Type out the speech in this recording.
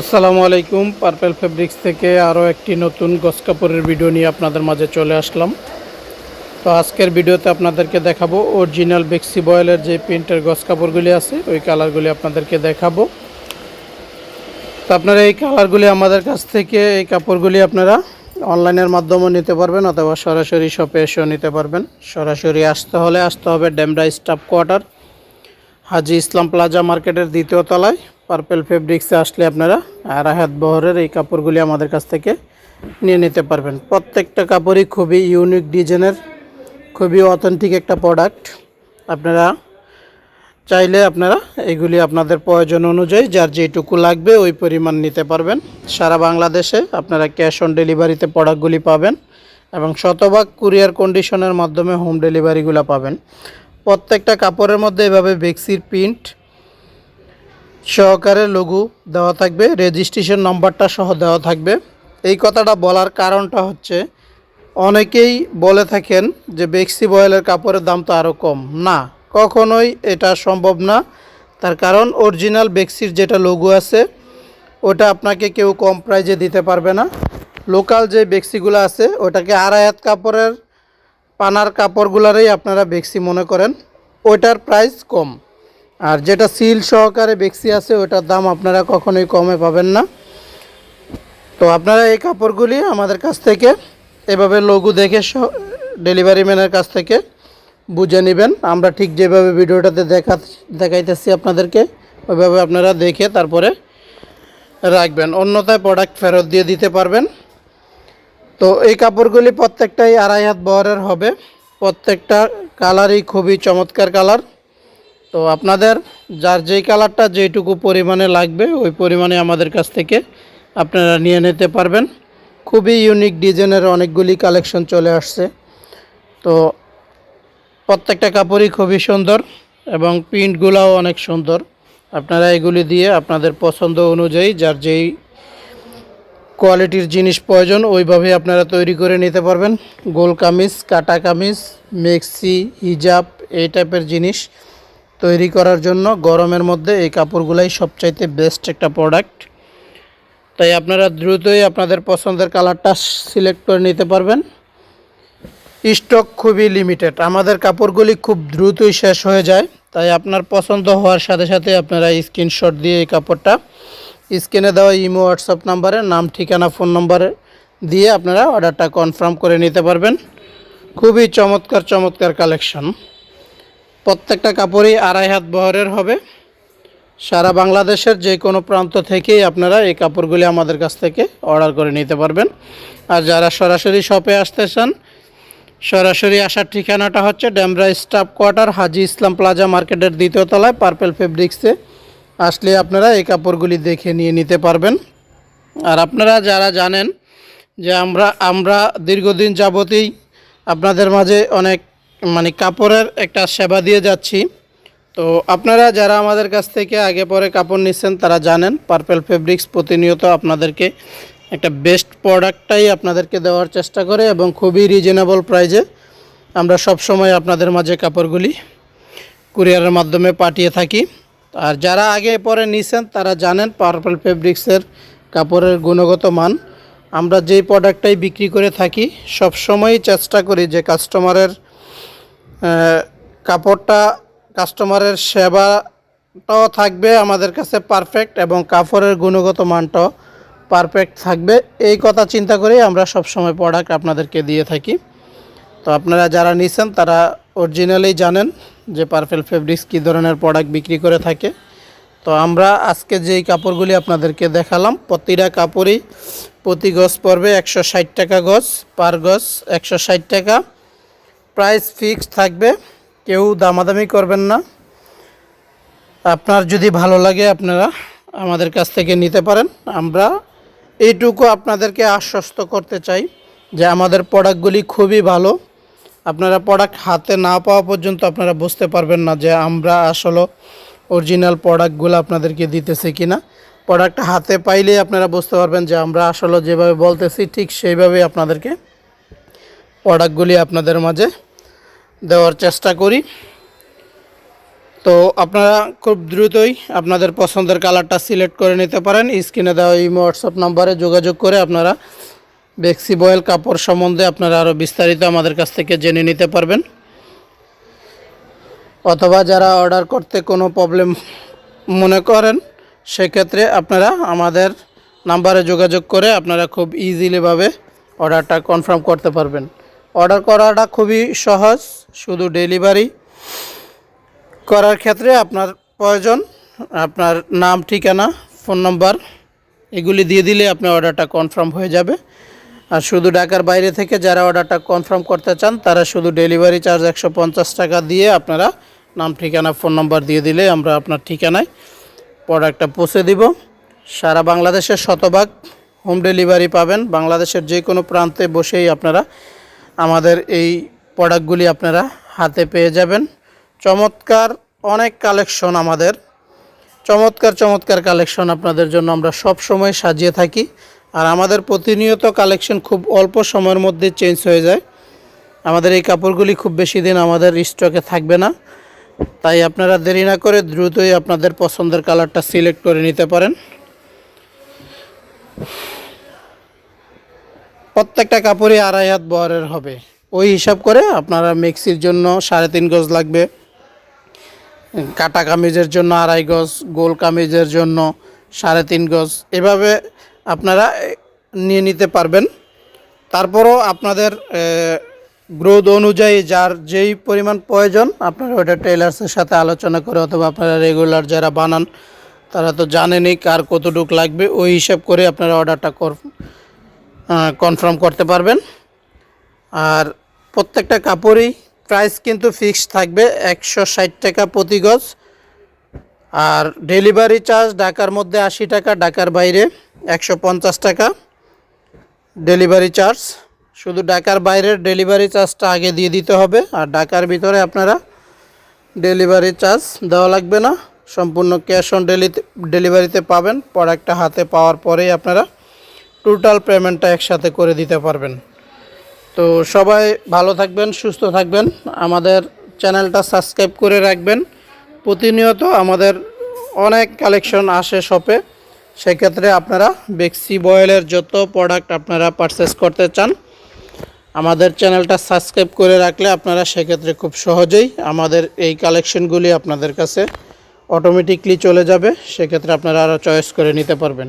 আসসালামু আলাইকুম। Purple fabrics থেকে আরও একটি নতুন গস কাপড়ের ভিডিও নিয়ে আপনাদের মাঝে চলে আসলাম। তো আজকের ভিডিওতে আপনাদেরকে দেখাবো অরিজিনাল বেক্সি বয়েলের যে প্রিন্টের গস কাপড়গুলি আছে, ওই কালারগুলি আপনাদেরকে দেখাবো। তো আপনারা এই কালারগুলি আমাদের কাছ থেকে, এই কাপড়গুলি আপনারা অনলাইনের মাধ্যমেও নিতে পারবেন অথবা সরাসরি শপে এসেও নিতে পারবেন। সরাসরি আসতে হলে আসতে হবে Demra staff quarter Haji Islam plaza মার্কেটের দ্বিতীয় তলায়। পার্পেল ফেব্রিক্সে আসলে আপনারা রাহাত বহরের এই কাপড়গুলি আমাদের কাছ থেকে নিয়ে নিতে পারবেন। প্রত্যেকটা কাপড়ই খুবই ইউনিক ডিজাইনের খুবই অথেন্টিক একটা প্রোডাক্ট আপনারা চাইলে আপনারা এগুলি আপনাদের প্রয়োজন অনুযায়ী যার যেটুকু লাগবে ওই পরিমাণ নিতে পারবেন। সারা বাংলাদেশে আপনারা ক্যাশ অন ডেলিভারিতে প্রোডাক্টগুলি পাবেন এবং শতভাগ কুরিয়ার কন্ডিশনের মাধ্যমে হোম ডেলিভারিগুলো পাবেন। প্রত্যেকটা কাপড়ের মধ্যে এভাবে বেক্সির প্রিন্ট সহকারে লঘু দেওয়া থাকবে রেজিস্ট্রেশন নাম্বারটা সহ দেওয়া থাকবে। এই কথাটা বলার কারণটা হচ্ছে, অনেকেই বলে থাকেন যে বেক্সি বয়েলের কাপড়ের দাম তো আরও কম। না, কখনোই এটা সম্ভব না। তার কারণ অরিজিনাল বেক্সির যেটা লঘু আছে, ওটা আপনাকে কেউ কম প্রাইজে দিতে পারবে না। লোকাল যে বেক্সিগুলো আছে, ওটাকে আড়াই কাপড়ের পানার কাপড়গুলারই আপনারা বেক্সি মনে করেন। ওইটার প্রাইস কম। আর যেটা সিল সহকারে বেক্সি আছে, ওটার দাম আপনারা কখনোই কমে পাবেন না। তো আপনারা এই কাপড়গুলি আমাদের কাছ থেকে এভাবে লঘু দেখে ডেলিভারি ম্যানের কাছ থেকে বুঝে নেবেন। আমরা ঠিক যেভাবে ভিডিওটাতে দেখা, দেখাইতেছি আপনাদেরকে, ওইভাবে আপনারা দেখে তারপরে রাখবেন। অন্যথায় প্রোডাক্ট ফেরত দিয়ে দিতে পারবেন। তো এই কাপড়গুলি প্রত্যেকটাই আড়াই হাত বহরের হবে। প্রত্যেকটা কালারই খুবই চমৎকার কালার তো আপনাদের যার যেই কালারটা যেইটুকু পরিমাণে লাগবে, ওই পরিমাণে আমাদের কাছ থেকে আপনারা নিয়ে নিতে পারবেন। খুবই ইউনিক ডিজাইনের অনেকগুলি কালেকশন চলে আসছে। তো প্রত্যেকটা কাপড়ই খুবই সুন্দর এবং প্রিন্টগুলাও অনেক সুন্দর। আপনারা এগুলি দিয়ে আপনাদের পছন্দ অনুযায়ী যার যেই কোয়ালিটির জিনিস প্রয়োজন, ওইভাবে আপনারা তৈরি করে নিতে পারবেন। গোল কামিজ, কাটা কামিজ, মেক্সি, হিজাব, এই টাইপের জিনিস। তৈরি করার জন্য গরমের মধ্যে এই কাপড়গুলাই সবচাইতে বেস্ট একটা প্রোডাক্ট তাই আপনারা দ্রুতই আপনাদের পছন্দের কালারটা সিলেক্ট করে নিতে পারবেন। স্টক খুবই লিমিটেড আমাদের কাপড়গুলি খুব দ্রুতই শেষ হয়ে যায়। তাই আপনার পছন্দ হওয়ার সাথে সাথে আপনারা স্ক্রিনশট দিয়ে এই কাপড়টা স্ক্রিনে দেওয়া ইমো হোয়াটসঅ্যাপ নাম্বারে নাম, ঠিকানা ফোন নম্বরে দিয়ে আপনারা অর্ডারটা কনফার্ম করে নিতে পারবেন। খুবই চমৎকার চমৎকার কালেকশন প্রত্যেকটা কাপড়ই আড়াই হাত বহরের হবে। সারা বাংলাদেশের যে কোনো প্রান্ত থেকেই আপনারা এই কাপড়গুলি আমাদের কাছ থেকে অর্ডার করে নিতে পারবেন। আর যারা সরাসরি শপে আসতে চান, সরাসরি আসার ঠিকানাটা হচ্ছে Demra staff quarter, Haji Islam plaza মার্কেটের দ্বিতীয় তলায়, পার্পেল ফেব্রিক্সে। আসলে আপনারা এই কাপড়গুলি দেখে নিয়ে নিতে পারবেন। আর আপনারা যারা জানেন যে আমরা আমরা দীর্ঘদিন যাবতেই আপনাদের মাঝে অনেক মানে কাপড়ের একটা সেবা দিয়ে যাচ্ছি। তো আপনারা যারা আমাদের কাছ থেকে আগে পরে কাপড় নিচ্ছেন, তারা জানেন পার্পেল ফেব্রিক্স প্রতিনিয়ত আপনাদেরকে একটা বেস্ট প্রোডাক্টটাই আপনাদেরকে দেওয়ার চেষ্টা করে এবং খুবই রিজনেবল প্রাইজে আমরা সব সময় আপনাদের মাঝে কাপড়গুলি কুরিয়ারের মাধ্যমে পাঠিয়ে থাকি। আর যারা আগে পরে নিছেন, তারা জানেন পার্পল ফেব্রিক্সের কাপড়ের গুণগত মান। আমরা যেই প্রোডাক্টটাই বিক্রি করে থাকি, সব সময়ই চেষ্টা করি যে কাস্টমারের কাপড়টা কাস্টমারের সেবাটাও থাকবে আমাদের কাছে পারফেক্ট এবং কাপড়ের গুণগত মানটাও পারফেক্ট থাকবে। এই কথা চিন্তা করেই আমরা সব সময় প্রোডাক্ট আপনাদেরকে দিয়ে থাকি। তো আপনারা যারা নিছেন, তারা অরিজিনালি জানেন যে পারফেল ফেব্রিক্স কী ধরনের প্রোডাক্ট বিক্রি করে থাকে। তো আমরা আজকে যেই কাপড়গুলি আপনাদেরকে দেখালাম, প্রতিটা কাপড়ই প্রতি গজ পড়বে একশো ষাট টাকা গজ পার গজ একশো ষাট টাকা। প্রাইস ফিক্সড থাকবে, কেউ দামাদামি করবেন না। আপনার যদি ভালো লাগে আপনারা আমাদের কাছ থেকে নিতে পারেন। আমরা এইটুকু আপনাদেরকে আশ্বস্ত করতে চাই যে আমাদের প্রোডাক্টগুলি খুবই ভালো। আপনারা প্রোডাক্ট হাতে না পাওয়া পর্যন্ত আপনারা বুঝতে পারবেন না যে আমরা আসলে অরিজিনাল প্রোডাক্টগুলো আপনাদেরকে দিতেছি কি না প্রোডাক্ট হাতে পাইলেই আপনারা বুঝতে পারবেন যে আমরা আসলে যেভাবে বলতেছি ঠিক সেইভাবেই আপনাদেরকে প্রোডাক্টগুলি আপনাদের মাঝে দেওয়ার চেষ্টা করি। তো আপনারা খুব দ্রুতই আপনাদের পছন্দের কালারটা সিলেক্ট করে নিতে পারেন। স্ক্রিনে দেওয়া এই হোয়াটসঅ্যাপ নাম্বারে যোগাযোগ করে আপনারা বেক্সি বয়েল কাপড় সম্বন্ধে আপনারা আরও বিস্তারিত আমাদের কাছ থেকে জেনে নিতে পারবেন। অথবা যারা অর্ডার করতে কোনো প্রবলেম মনে করেন, সেক্ষেত্রে আপনারা আমাদের নাম্বারে যোগাযোগ করে আপনারা খুব ইজিলিভাবে অর্ডারটা কনফার্ম করতে পারবেন। অর্ডার করাটা খুবই সহজ, শুধু ডেলিভারি করার ক্ষেত্রে আপনার প্রয়োজন। আপনার নাম, ঠিকানা, ফোন নাম্বার, এগুলি দিয়ে দিলে আপনার অর্ডারটা কনফার্ম হয়ে যাবে। আর শুধু ঢাকার বাইরে থেকে যারা অর্ডারটা কনফার্ম করতে চান, তারা শুধু ডেলিভারি চার্জ একশো পঞ্চাশ টাকা দিয়ে আপনারা নাম, ঠিকানা, ফোন নম্বর দিয়ে দিলে আমরা আপনার ঠিকানায় প্রোডাক্টটা পৌঁছে দিব। সারা বাংলাদেশের শতভাগ হোম ডেলিভারি পাবেন। বাংলাদেশের যে কোনো প্রান্তে বসেই আপনারা আমাদের এই প্রোডাক্টগুলি আপনারা হাতে পেয়ে যাবেন। চমৎকার অনেক কালেকশন আমাদের। চমৎকার চমৎকার কালেকশন আপনাদের জন্য আমরা সব সময় সাজিয়ে থাকি। আর আমাদের প্রতিনিয়ত কালেকশন খুব অল্প সময়ের মধ্যে চেঞ্জ হয়ে যায়। আমাদের এই কাপড়গুলি খুব বেশি দিন আমাদের স্টকে থাকবে না। তাই আপনারা দেরি না করে দ্রুতই আপনাদের পছন্দের কালারটা সিলেক্ট করে নিতে পারেন। প্রত্যেকটা কাপড়ই আড়াই হাত বহরের হবে। ওই হিসাব করে আপনারা মিক্সির জন্য সাড়ে তিন গজ লাগবে। কাটা কামিজের জন্য আড়াই গজ, গোল কামিজের জন্য সাড়ে তিন গজ। এভাবে আপনারা নিয়ে নিতে পারবেন। তারপরও আপনাদের গ্রোথ অনুযায়ী যার যেই পরিমাণ প্রয়োজন, আপনারা ওটা টেলার্সের সাথে আলোচনা করে অথবা আপনারা রেগুলার যারা বানান, তারা তো জানেনই কার কতটুক লাগবে। ওই হিসাব করে আপনারা অর্ডারটা কর কনফার্ম করতে পারবেন। আর প্রত্যেকটা কাপড়ই প্রাইস কিন্তু ফিক্সড থাকবে একশো ষাট টাকা প্রতি গজ। আর ডেলিভারি চার্জ ঢাকার মধ্যে আশি টাকা, ঢাকার বাইরে একশো পঞ্চাশ টাকা। ডেলিভারি চার্জ শুধু ঢাকার বাইরের ডেলিভারি চার্জটা আগে দিয়ে দিতে হবে। আর ঢাকার ভিতরে আপনারা ডেলিভারি চার্জ দেওয়া লাগবে না। সম্পূর্ণ ক্যাশ অন ডেলি ডেলিভারিতে পাবেন। প্রোডাক্টটা হাতে পাওয়ার পরেই আপনারা টোটাল পেমেন্টটা একসাথে করে দিতে পারবেন। তো সবাই ভালো থাকবেন, সুস্থ থাকবেন। আমাদের চ্যানেলটা সাবস্ক্রাইব করে রাখবেন। প্রতিনিয়ত আমাদের অনেক কালেকশন আসে শপে সেক্ষেত্রে আপনারা বেক্সি বয়েলের যত প্রোডাক্ট আপনারা পারচেস করতে চান, আমাদের চ্যানেলটা সাবস্ক্রাইব করে রাখলে আপনারা সেক্ষেত্রে খুব সহজেই আমাদের এই কালেকশনগুলি আপনাদের কাছে অটোমেটিকলি চলে যাবে। সেক্ষেত্রে আপনারা আরও চয়েস করে নিতে পারবেন।